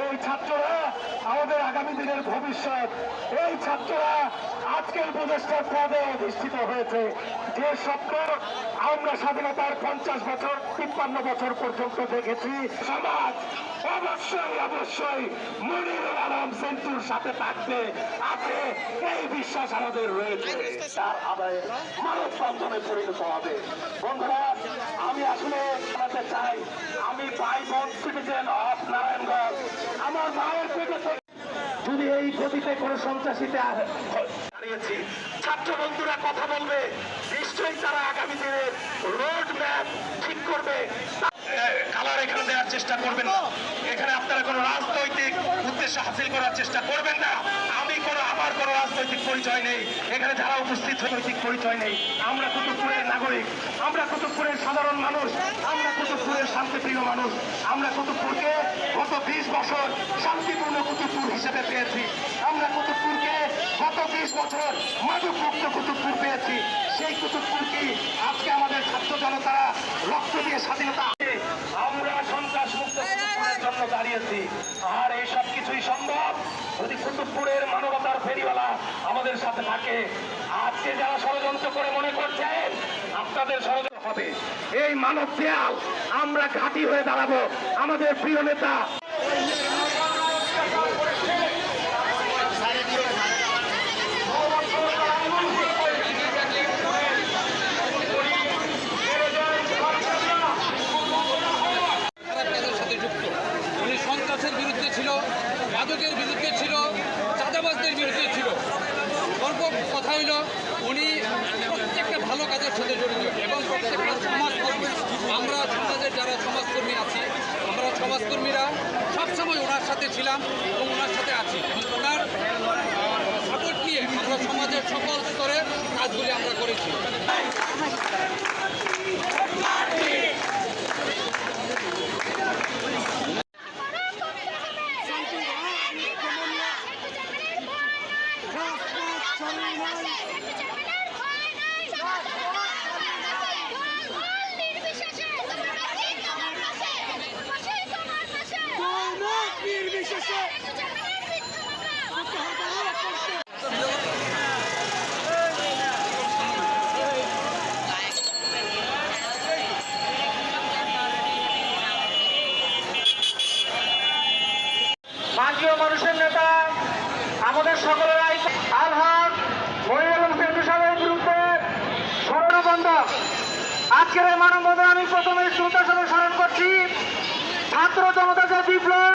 এই ছাত্ররা আমাদের আগামী দিনের ভবিষ্যৎ। এই ছাত্ররা আজকের প্রদেশটার পদে অধিষ্ঠিত হয়েছে। যে স্বপ্ন আমরা স্বাধীনতার পঞ্চাশ বছর, তিপ্পান্ন বছর পর্যন্ত দেখেছি, সমাজ অবশ্যই অবশ্যই মনির আলম সেন্টুর সাথে থাকবে। আছে এই বিশ্বাস আমাদের রয়েছে। তার আদায়ে মানব বন্ধনে পরিণত হবে। বন্ধুরা, আমি আসলে চাই, আমি ভাই বোন সিটিজেন অফ নারায়ণগঞ্জ আমার মায়ের পেটে থেকে যদি এই গতিতে কোনো সন্ত্রাসীতে দাঁড়িয়েছি ছাত্র বন্ধুরা, কথা বলবে। নিশ্চয়ই তারা আগামী দিনে রোড ম্যাপ ঠিক করবে। কালার এখানে দেওয়ার চেষ্টা করবেন না। এখানে আপনারা কোনো রাজনৈতিক উদ্দেশ্য হাসিল করার চেষ্টা করবেন না। আমি কোনো, আমার কোনো রাজনৈতিক পরিচয় নেই। এখানে যারা উপস্থিত নৈতিক পরিচয় নেই, আমরা কুতুবপুরের নাগরিক। আমরা কুতুবপুরের সাধারণ মানুষ। আমরা কুতুবপুরের শান্তিপ্রিয় মানুষ। আমরা কুতুবপুরকে গত বিশ বছর শান্তিপূর্ণ কুতুবপুর পেয়েছি। আমরা কুতুবপুরকে গত বছর কুতুবপুর পেয়েছি। সেই কুতুবপুরকে আজকে আমাদের ছাত্র জনতারা রক্ত দিয়ে স্বাধীনতা? আমরা সন্ত্রাস মুক্ত কুতুবপুরের জন্য দাঁড়িয়েছি। আর এই সব কিছুই সম্ভব যদি কুতুবপুরের মানবতার ফেরিওয়ালা আমাদের সাথে থাকে। আজকে যারা ষড়যন্ত্র করে মনে করছেন, আপনাদের ষড়যন্ত্র হবে। এই মানব দেয়াল, আমরা ঘাঁটি হয়ে দাঁড়াবো। আমাদের প্রিয় নেতা খারাপ কাজের সাথে যুক্ত উনি সন্ত্রাসের বিরুদ্ধে ছিল মাদকের বিরুদ্ধে ছিল, চাঁদাবাজদের বিরুদ্ধে ছিল। গল্প কথা হইল, উনি প্রত্যেকটা ভালো কাজের সাথে জড়িত এবং প্রত্যেকটা সমাজকর্মী আমরা সমাজের যারা সমাজকর্মী আছি, আমরা সমাজকর্মীরা সবসময় ওনার সাথে ছিলাম এবং ওনার সাথে আছি। ওনার সাপোর্ট নিয়ে আমরা সমাজের সকল স্তরে কাজগুলি আমরা করেছি। মাঝীয় মানুষের নেতা আমাদের সকলের আলহাজ আজকের এই মানববন্ধন আমি প্রথমে শ্রোতা সাথে স্মরণ করছি ছাত্র জনতা যে বিপ্লব